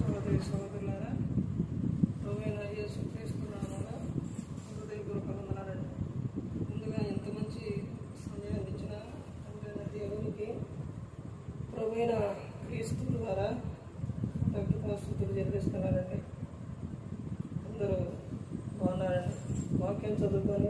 సోదరి సోదరులారా ప్రవేణ యేసు క్రీస్తున్నామా హృదయపూర్వక వందనాలండి ముందుగా ఎంత మంచి సమయాన్ని ఇచ్చిన తండ్రి దేవునికి ప్రవేణ క్రీస్తు ద్వారా స్థుతులు చెల్లిస్తున్నానండి అందరూ బాగున్నారండి. వాక్యం చదువుకొని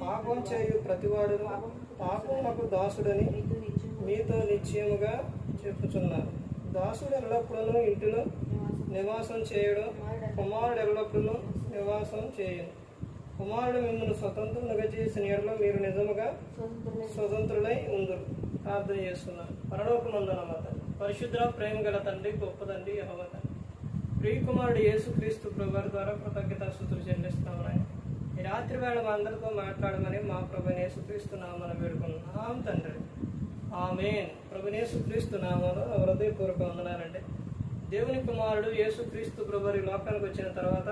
పాపం చేయు ప్రతివాడు పాపమునకు దాసుడని మీతో నిశ్చయముగా చెప్పుచున్నారు దాసుడు ఎల్లప్పుడూ ఇంటిలో నివాసం చేయడం కుమారుడు ఎల్లప్పుడూ నివాసం చేయను. కుమారుడు మిమ్మల్ని స్వతంత్రులుగా చేసిన ఎడలో మీరు నిజముగా స్వతంత్రులై ఉందరు. ప్రార్థన చేస్తున్నారు పరలోకమందున మాత పరిశుద్ధ ప్రేమ గల తండ్రి గొప్ప తండ్రి యెహోవా తండ్రి. ప్రియకుమారుడు యేసుక్రీస్తు ప్రభు ద్వారా కృతజ్ఞత సుతులు చెల్లిస్తాము నాయన. ఈ రాత్రి వేళ మా అందరితో మాట్లాడమని మా ప్రభు యేసుక్రీస్తు వేడుకున్నాం తండ్రి. ఆమెన్. ప్రభు యేసుక్రీస్తు హృదయపూర్వక వందనాలండి. దేవుని కుమారుడు యేసుక్రీస్తు ప్రభు ఈ లోకానికి వచ్చిన తర్వాత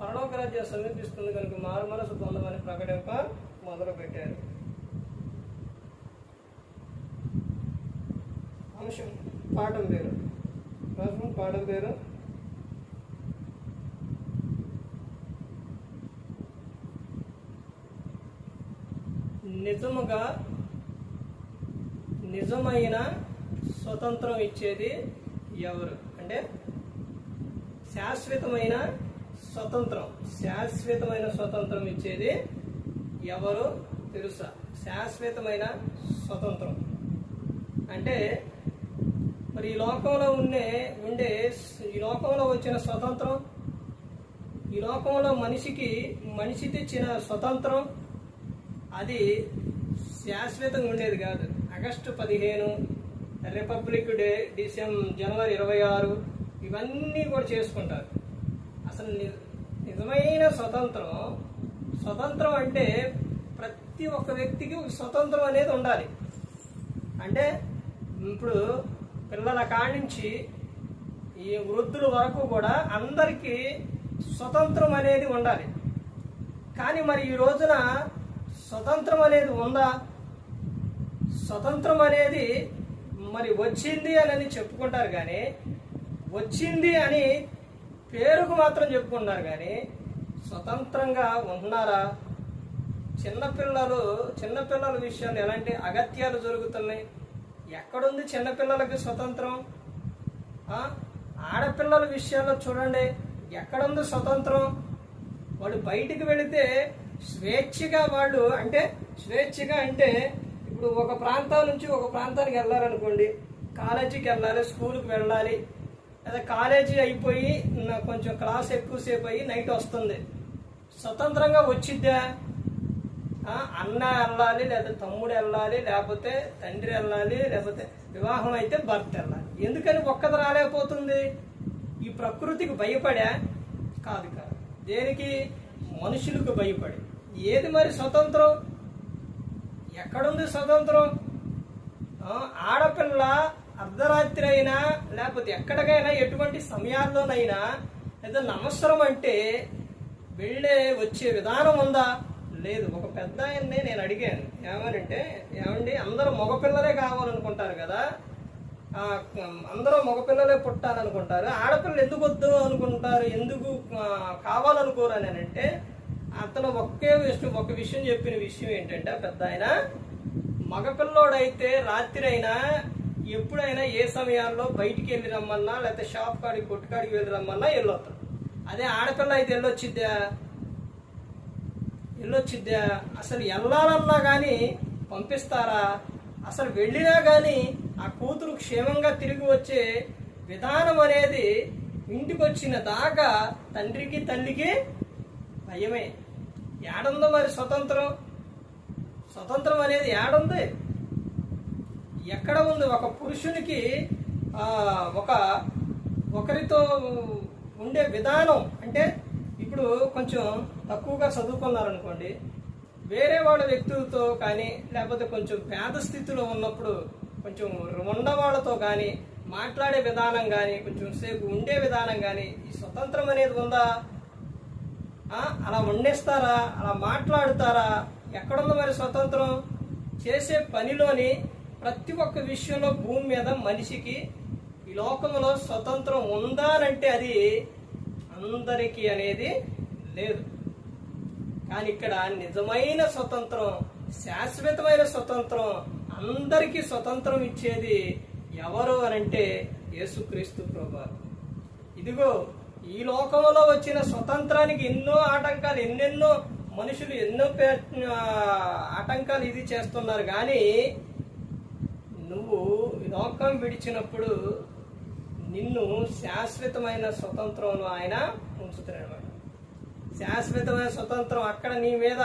పరలోక రాజ్యం సమీపిస్తుంది కనుక మారు మనసు పొందమని ప్రకటింప మొదలుపెట్టారు. అంశం పాఠం పేరు. రాసిన పాఠం పేరు? నిజముగా నిజమైన స్వతంత్రం ఇచ్చేది ఎవరు? అంటే శాశ్వతమైన స్వతంత్రం. శాశ్వతమైన స్వతంత్రం ఇచ్చేది ఎవరు తెలుసా? శాశ్వతమైన స్వతంత్రం. అంటే మరి ఈ లోకంలో ఉండే ఉండే ఈ లోకంలో వచ్చిన స్వతంత్రం ఈ లోకంలో మనిషికి మనిషి తెచ్చిన స్వతంత్రం అది శాశ్వతంగా ఉండేది కాదు. ఆగస్టు పదిహేను రిపబ్లిక్ డే డిసెంబర్ జనవరి ఇరవై ఆరు ఇవన్నీ కూడా చేసుకుంటారు. అసలు ని- నిజమైన స్వతంత్రం స్వతంత్రం అంటే ప్రతి ఒక్క వ్యక్తికి స్వతంత్రం అనేది ఉండాలి. అంటే ఇప్పుడు పిల్లల కాడించి ఈ వృద్ధుల వరకు కూడా అందరికీ స్వతంత్రం అనేది ఉండాలి. కానీ మరి ఈ రోజున స్వతంత్రం అనేది ఉందా? స్వతంత్రం అనేది మరి వచ్చింది అని చెప్పుకుంటారు కానీ వచ్చింది అని పేరుకు మాత్రం చెప్పుకుంటారు కానీ స్వతంత్రంగా ఉంటున్నారా? చిన్నపిల్లలు చిన్నపిల్లల విషయాలు ఎలాంటి అగత్యాలు జరుగుతున్నాయి? ఎక్కడుంది చిన్నపిల్లలకి స్వతంత్రం? ఆడపిల్లల విషయాల్లో చూడండి ఎక్కడుంది స్వతంత్రం? వాళ్ళు బయటికి వెళితే స్వేచ్ఛగా వాళ్ళు అంటే స్వేచ్ఛగా అంటే ఇప్పుడు ఒక ప్రాంతం నుంచి ఒక ప్రాంతానికి వెళ్ళాలనుకోండి కాలేజీకి వెళ్ళాలి స్కూల్కి వెళ్ళాలి లేదా కాలేజీ అయిపోయి కొంచెం క్లాస్ ఎక్కువసేపు అయ్యి నైట్ వస్తుంది. స్వతంత్రంగా వచ్చిద్దా? అన్న వెళ్ళాలి లేదా తమ్ముడు వెళ్ళాలి లేకపోతే తండ్రి వెళ్ళాలి లేకపోతే వివాహం అయితే భర్త వెళ్ళాలి. ఎందుకని ఒక్కది రాలేకపోతుంది? ఈ ప్రకృతికి భయపడా? కాదు కాదు. దేనికి? మనుషులకు భయపడి. ఏది మరి స్వతంత్రం? ఎక్కడుంది స్వతంత్రం? ఆడపిల్ల అర్ధరాత్రి అయినా లేకపోతే ఎక్కడికైనా ఎటువంటి సమయాల్లోనైనా ఏదైనా నమస్కారం అంటే వెళ్ళే వచ్చే విధానం ఉందా? లేదు. ఒక పెద్ద ఆయన్ని నేను అడిగాను. ఏమనంటే ఏమండి అందరూ మగపిల్లలే కావాలనుకుంటారు కదా. అందరూ మగపిల్లలే పుట్టాలనుకుంటారు. ఆడపిల్లలు ఎందుకు వద్దు అనుకుంటారు? ఎందుకు కావాలనుకోరు అని అంటే అతను ఒకే విషయం ఒక విషయం చెప్పిన విషయం ఏంటంటే పెద్ద ఆయన మగపిల్లోడైతే రాత్రి అయినా ఎప్పుడైనా ఏ సమయాల్లో బయటికి వెళ్ళి రమ్మన్నా లేకపోతే షాప్ కాడికి కొట్టు కాడికి వెళ్ళి రమ్మన్నా వెళ్ళొస్తాడు. అదే ఆడపిల్ల అయితే వెళ్ళొచ్చిద్దా? వెళ్ళొచ్చిద్దా? అసలు వెళ్ళాలన్నా కానీ పంపిస్తారా? అసలు వెళ్ళినా కానీ ఆ కూతురు క్షేమంగా తిరిగి వచ్చే విధానం అనేది ఇంటికి వచ్చిన దాకా తండ్రికి తల్లికి భయమే ఏడుందో మరి స్వతంత్రం? స్వతంత్రం అనేది ఏడుంది? ఎక్కడ ఉంది? ఒక పురుషునికి ఒక ఒకరితో ఉండే విధానం అంటే ఇప్పుడు కొంచెం తక్కువగా చదువుకున్నారనుకోండి వేరే వాళ్ళ వ్యక్తులతో కానీ లేకపోతే కొంచెం పేద స్థితిలో ఉన్నప్పుడు కొంచెం ఉండవాళ్ళతో కానీ మాట్లాడే విధానం కానీ కొంచెం సేపు ఉండే విధానం కానీ ఈ స్వతంత్రం అనేది ఉందా? అలా వండేస్తారా? అలా మాట్లాడుతారా? ఎక్కడుంది మరి స్వతంత్రం? చేసే పనిలోని ప్రతి ఒక్క విషయంలో భూమి మీద మనిషికి ఈ లోకంలో స్వతంత్రం ఉందా అంటే అది అందరికీ అనేది లేదు. కానీ ఇక్కడ నిజమైన స్వతంత్రం శాశ్వతమైన స్వతంత్రం అందరికీ స్వతంత్రం ఇచ్చేది ఎవరు అనంటే యేసుక్రీస్తు ప్రభు ఇదిగో ఈ లోకంలో వచ్చిన స్వతంత్రానికి ఎన్నో ఆటంకాలు ఎన్నెన్నో మనుషులు ఎన్నో ఆటంకాలు ఇది చేస్తున్నారు. కానీ నువ్వు లోకం విడిచినప్పుడు నిన్ను శాశ్వతమైన స్వతంత్రంలో ఆయన ఉంచుతున్నాడు శాశ్వతమైన స్వతంత్రం అక్కడ నీ మీద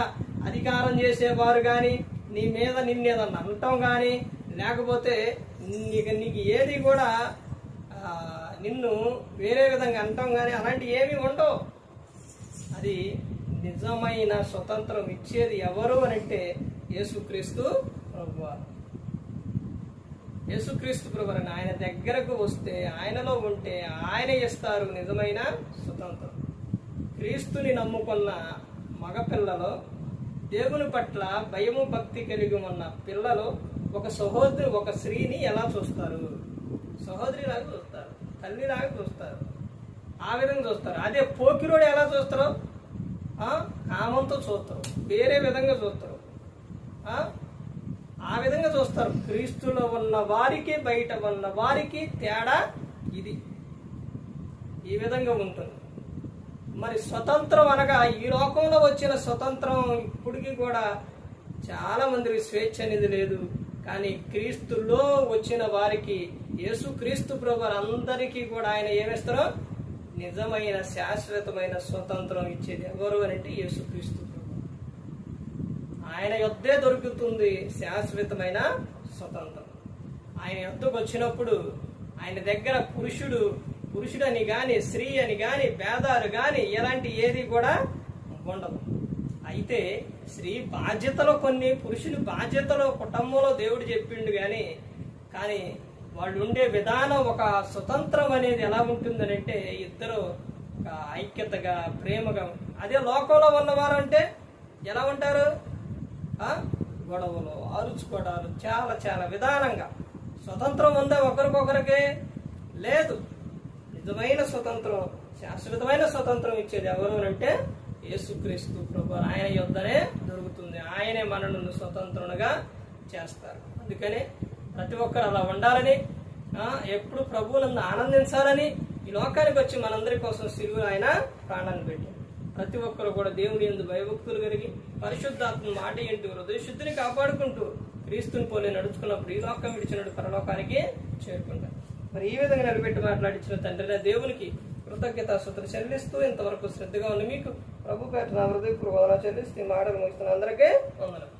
అధికారం చేసేవారు కానీ నీ మీద నిన్న ఏదన్నా అనటం కానీ లేకపోతే నీకు నీకు ఏది కూడా నిన్ను వేరే విధంగా అంటాం కానీ అలాంటివి ఏమీ ఉండవు. అది నిజమైన స్వతంత్రం ఇచ్చేది ఎవరు అని అంటే యేసుక్రీస్తు ప్రభువారు. యేసుక్రీస్తు ప్రభుని ఆయన దగ్గరకు వస్తే ఆయనలో ఉంటే ఆయన ఇస్తారు నిజమైన స్వతంత్రం. క్రీస్తుని నమ్ముకున్న మగపిల్లలు దేవుని పట్ల భయము భక్తి కలిగి ఉన్న పిల్లలు ఒక సహోదరి ఒక స్త్రీని ఎలా చూస్తారు? సహోదరిలాగా చూస్తారు తల్లిలాగా చూస్తారు ఆ విధంగా చూస్తారు. అదే పోకిరోడు ఎలా చూస్తారు? కామంతో చూస్తారు వేరే విధంగా చూస్తారు. ఆ విధంగా చూస్తారు. క్రీస్తులో ఉన్న వారికి బయట ఉన్న వారికి తేడా ఇది. ఈ విధంగా ఉంటుంది. మరి స్వతంత్రం అనగా ఈ లోకంలో వచ్చిన స్వతంత్రం ఇప్పటికీ కూడా చాలా మందికి స్వేచ్ఛ అనేది లేదు. కానీ క్రీస్తులో వచ్చిన వారికి యేసు క్రీస్తు ప్రభు అందరికీ కూడా ఆయన ఏమిస్తారో నిజమైన శాశ్వతమైన స్వతంత్రం ఇచ్చేది ఎవరు అని అంటే యేసు క్రీస్తు ప్రభు ఆయన యొద్దే దొరుకుతుంది శాశ్వతమైన స్వతంత్రం. ఆయన యొద్దకు వచ్చినప్పుడు ఆయన దగ్గర పురుషుడు పురుషుడని కానీ స్త్రీ అని కానీ పేదారు కానీ ఎలాంటి ఏది కూడా ఉండదు. అయితే స్త్రీ బాధ్యతలో కొన్ని పురుషుని బాధ్యతలో కుటుంబంలో దేవుడు చెప్పిండు కానీ కానీ వాళ్ళు ఉండే విధానం ఒక స్వతంత్రం అనేది ఎలా ఉంటుందనంటే ఇద్దరు ఒక ఐక్యతగా ప్రేమగా అదే లోకంలో ఉన్నవారు అంటే ఎలా ఉంటారు? గొడవలు అరుచుకోవడాలు చాలా చాలా విధానంగా. స్వతంత్రం ఉందా ఒకరికొకరికి? లేదు. నిజమైన స్వతంత్రం శాశ్వతమైన స్వతంత్రం ఇచ్చేది ఎవరు అంటే యేసుక్రీస్తు ప్రభు. ఆయన యొద్దనే దొరుకుతుంది. ఆయనే మనను స్వతంత్రునిగా చేస్తారు. అందుకనే ప్రతి ఒక్కరు అలా ఉండాలని ఎప్పుడు ప్రభువులను ఆనందించాలని ఈ లోకానికి వచ్చి మనందరి కోసం సిలువు ఆయన ప్రాణాన్ని పెట్టారు. ప్రతి ఒక్కరు కూడా దేవుని ఎందు భయభక్తులు కలిగి పరిశుద్ధాత్మ మాట ఏంటి? హృదయశుద్ధిని కాపాడుకుంటూ క్రీస్తుని పోలే నడుచుకున్నప్పుడు ఈ లోకం విడిచినట్టు పరలోకానికి చేరుకుంటారు. మరి ఈ విధంగా నిలబెట్టి మాట్లాడించిన తండ్రి దేవునికి కృతజ్ఞత సుతులు చెల్లిస్తూ ఇంతవరకు శ్రద్ధగా ఉన్న మీకు ప్రభు పేట నా హృదయపూర్వకంగా చెల్లిస్తూ ఈ మాటలు ముగిస్తున్న అందరికీ వందనాలు